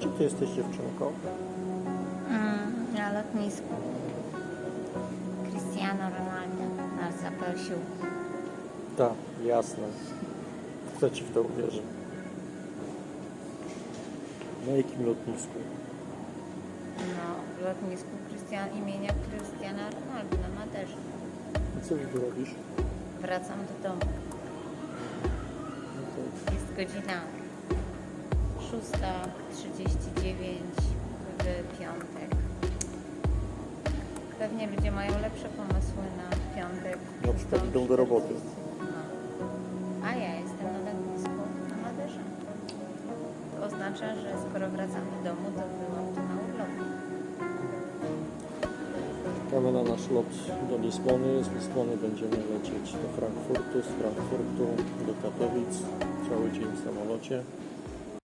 Czy ty jesteś dziewczynką? Mm, na lotnisku. Cristiano Ronaldo nas zaprosił. Tak, jasne. Kto ci w to uwierzy? Na jakim lotnisku? No, w lotnisku Christian, imienia Cristiana Ronaldo na Maderze. I co ty robisz? Wracam do domu. No to Jest godzina 6.39 w piątek. Pewnie ludzie mają lepsze pomysły na piątek. Na przykład idą do roboty. No. A ja jestem na lotnisku na Maderze. To oznacza, że skoro wracam do domu, to byłam tu na urlopie. Czekamy na nasz lot do Lisbony. Z Lisbony będziemy lecieć do Frankfurtu, z Frankfurtu do Katowic. Cały dzień w samolocie.